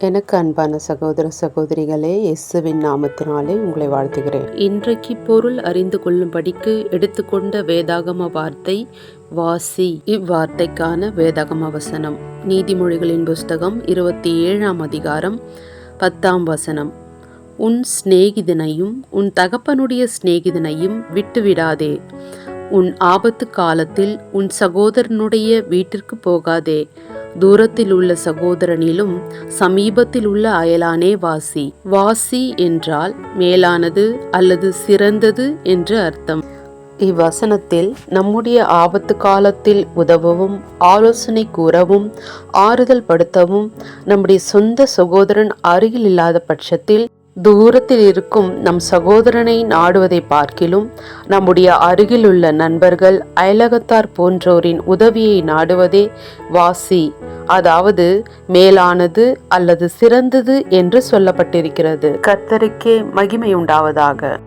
எனக்கு அன்பான சகோதர சகோதரிகளே இயேசுவின் நாமத்தினாலே உங்களை வாழ்த்துகிறேன். இன்றைக்கு பொருள் அறிந்து கொள்ளும்படிக்கு எடுத்துக்கொண்ட வேதாகம வார்த்தை வாசி. இவ்வார்த்தைக்கான வேதாகம வசனம். நீதிமொழிகளின் புஸ்தகம் இருபத்தி ஏழாம் அதிகாரம் பத்தாம் வசனம். உன் சிநேகிதனையும் உன் தகப்பனுடைய சிநேகிதனையும் விட்டுவிடாதே. உன் ஆபத்து காலத்தில் உன் சகோதரனுடைய வீட்டிற்கு போகாதே. தூரத்தில் உள்ள சகோதரனிலும் சமீபத்தில் உள்ள அயலானே வாசி. வாசி என்றால் மேலானது அல்லது சிறந்தது என்று அர்த்தம். இவ்வசனத்தில் நம்முடைய ஆபத்து காலத்தில் உதவவும் ஆலோசனை கூறவும் ஆறுதல் படுத்தவும் நம்முடைய சொந்த சகோதரன் அருகில் இல்லாத பட்சத்தில் தூரத்தில் இருக்கும் நம் சகோதரனை நாடுவதை பார்க்கிலும் நம்முடைய அருகிலுள்ள நண்பர்கள் அயலகத்தார் போன்றோரின் உதவியை நாடுவதே வாசி. அதாவது மேலானது அல்லது சிறந்தது என்று சொல்லப்பட்டிருக்கிறது. கர்த்தருக்கே மகிமை உண்டாவதாக.